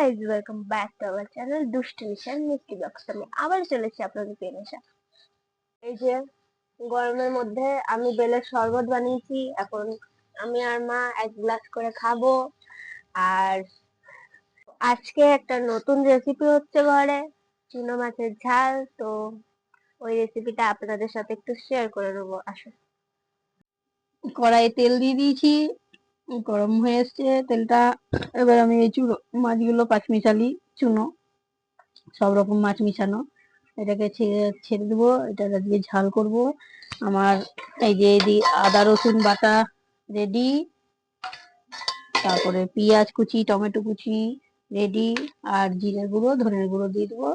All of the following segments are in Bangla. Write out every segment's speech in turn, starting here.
Guys welcome back to our channel Dushtu mission Mishti box আমি আবার চলেছি আপনাদের পেনেশা এই যে, গরমের মধ্যে আমি বেলের শরবত বানিয়েছি, এখন আমি আর মা এক গ্লাস করে খাব। আর আজকে একটা নতুন রেসিপি হচ্ছে ঘরে, চুনো মাছের ঝাল। তো, ওই রেসিপিটা আপনাদের সাথে একটু শেয়ার করে নেব, আসুন। কড়াইয়ে তেল দিয়ে দিয়েছি গরম হয়ে এসছে, তেলটা এবার আমি এই চুনো মাছগুলো পাঁচ মিশালি চুনো, সব রকম মাছ মিশানো। এটাকে ছেড়ে দেবো, এটা দিয়ে ঝাল করব। আমার এই যে আদা, রসুন বাটা রেডি তারপরে পেঁয়াজ কুচি, টমেটো কুচি রেডি আর জিরের গুঁড়ো, ধনের গুঁড়ো দিয়ে দেবো।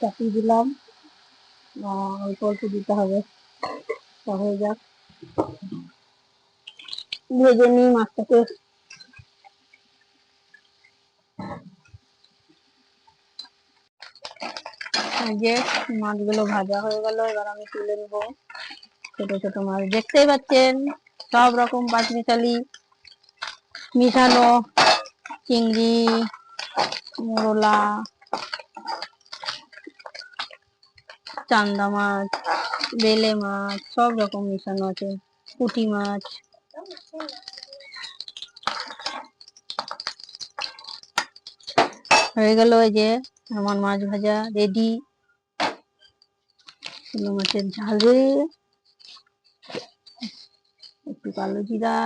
চাপিয়ে দিলাম। অল্প অল্প দিতে হবে। হয়ে যাক। ভেজে নিই মাছটাকে। যে মাছগুলো ভাজা হয়ে গেল, এবার আমি তুলে নেব ছোট ছোট মাছ। দেখতেই পাচ্ছেন, সব রকম পাঁচ মিশালি মিশানো চিংড়ি, মোরলা চান্দা মাছ, বেলে মাছ, সব রকম মিশানো আছে। পুঁটি মাছ। হয়ে গেল এই যে আমার মাছ ভাজা রেডি চুনো মাছের ঝাল একটু কালো জিরা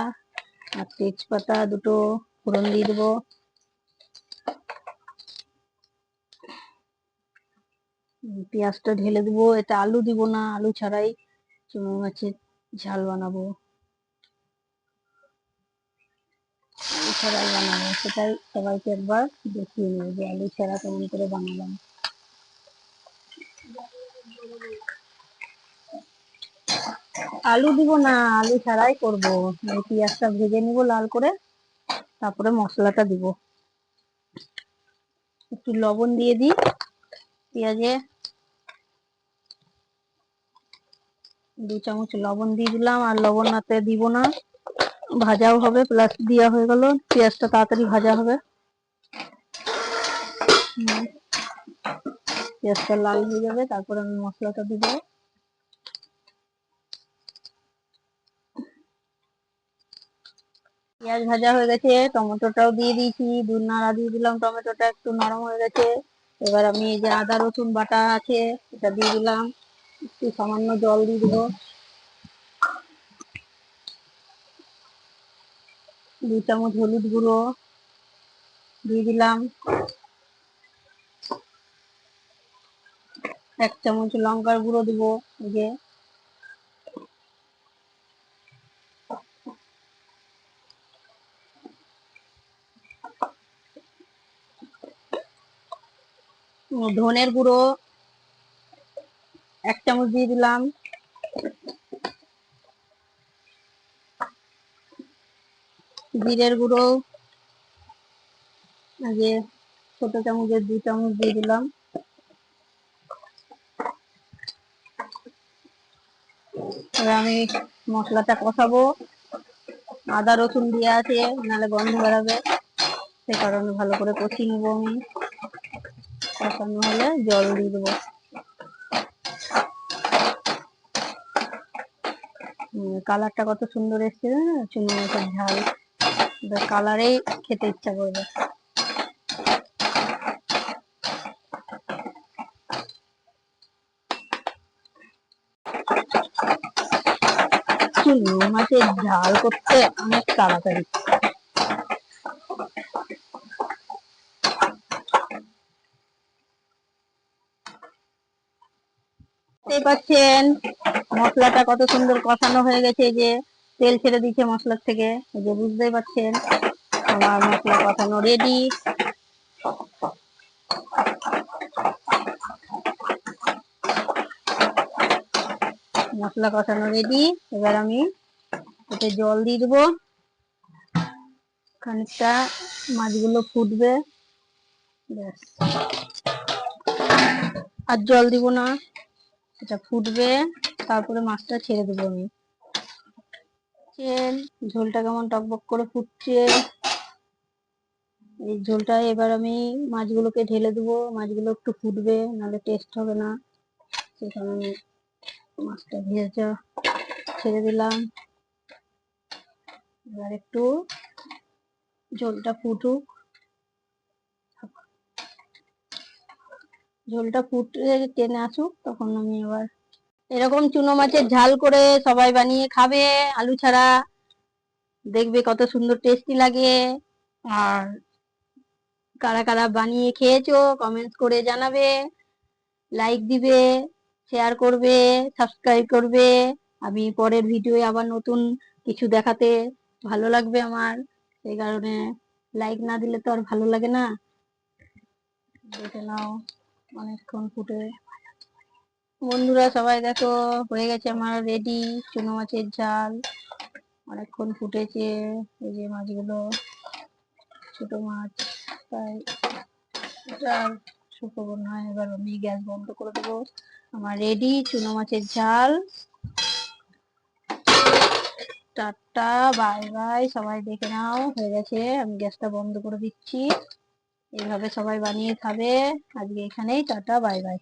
আর তেজপাতা দুটো ফোড়ন দিয়ে দেবো। পেঁয়াজটা ঢেলে দেবো, এটা আলু দিব না, আলু ছাড়াই চুনো মাছের ঝাল বানাবো। আলু ছাড়াই বানাবো, সেটাই সবাইকে একবার দেখিয়ে নেব যে আলু ছাড়া কেমন করে বানালাম। আলু দিব না, আলু ছাড়াই করব। পেঁয়াজটা ভেজে নিব লাল করে, তারপরে মশলাটা দিব। একটু লবণ দিয়ে দিই, পেঁয়াজে দু চামচ লবণ দিয়ে দিলাম, আর লবণ নাতে দিব না। ভাজাও হবে প্লাস দেওয়া হয়ে গেল। পেঁয়াজটা তাড়াতাড়ি ভাজা হবে। পেঁয়াজটা লাল হয়ে যাবে, তারপর আমি মশলাটা দিব। পেঁয়াজ ভাজা হয়ে গেছে, টমেটোটাও দিয়ে দিয়েছি দুধ নাড়া দিয়ে দিলাম, টমেটোটা একটু নরম হয়ে গেছে। এবার আমি এই যে আদা রসুন বাটা আছে, এটা দিয়ে দিলাম। একটু সামান্য জল দিয়ে দেবো। দু চামচ হলুদ গুঁড়ো দিয়ে দিলাম। এক চামচ লঙ্কার গুঁড়ো দিব যে। ধনের গুঁড়ো চামচ দিয়ে দিলাম। জিরের গুঁড়ো যে ছোট চামচের, দু চামচ দিয়ে দিলাম। আমি মশলাটা কষাবো। আদা, রসুন দিয়ে আছে, নাহলে গন্ধ বেরাবে। সে কারণে ভালো করে কষিয়ে নেব আমি। কষানো হলে জল দিয়ে দেবো। কালারটা কত সুন্দর এসছে না চুনো মাছের ঝাল কালারেই খেতে ইচ্ছা করবে। চুনো মাছের ঝাল করতে অনেক তাড়াতাড়ি। দেখতেই পাচ্ছেন? মশলাটা কত সুন্দর কষানো হয়ে গেছে যে, তেল ছেড়ে দিচ্ছে মশলার থেকে। যে বুঝতেই পারছেন, আমার মশলা কষানো রেডি মশলা কষানো রেডি এবার আমি এতে জল দিয়ে দেবো। খানিকটা মাছগুলো ফুটবে। ব্যাস। আর জল দিব না, এটা ফুটবে। তারপরে মাছটা ছেড়ে দেবো আমি। দেখছেন ঝোলটা কেমন টকবক করে ফুটছে। এই ঝোলটা এবার আমি মাছগুলোকে ঢেলে দেবো। মাছগুলো একটু ফুটবে, নাহলে টেস্ট হবে না। সেখানে আমি মাছটা ভেজে ছেড়ে দিলাম। এবার একটু ঝোলটা ফুটুক। ঝোলটা ফুটে টেনে আসুক, তখন আমি আবার এরকম চুনো মাছের ঝাল করে সবাই বানিয়ে খাবে, আলু ছাড়া। দেখবে কত সুন্দর টেস্টি লাগে। আর কারা কারা বানিয়ে খেয়েছো কমেন্টস করে জানাবে। লাইক দিবে শেয়ার করবে সাবস্ক্রাইব করবে। আমি পরের ভিডিওয়ে আবার নতুন কিছু দেখাতে ভালো লাগবে আমার। সেই কারণে লাইক না দিলে তো আর ভালো লাগে না। দেখে নাও অনেকক্ষণ ফুটে। বন্ধুরা সবাই দেখো, হয়ে গেছে আমার রেডি চুনো মাছের ঝাল, অনেকক্ষণ ফুটেছে, এই যে মাছগুলো, ছোট মাছ, তাই আর শুকোবো না এবার আমি গ্যাস বন্ধ করে দেবো। আমার রেডি চুনো মাছের ঝাল। টাটা বাই বাই সবাই দেখে নাও, হয়ে গেছে, আমি গ্যাসটা বন্ধ করে দিচ্ছি। এইভাবে সবাই বানিয়ে খাবে। আজকে এখানেই, টাটা বাই বাই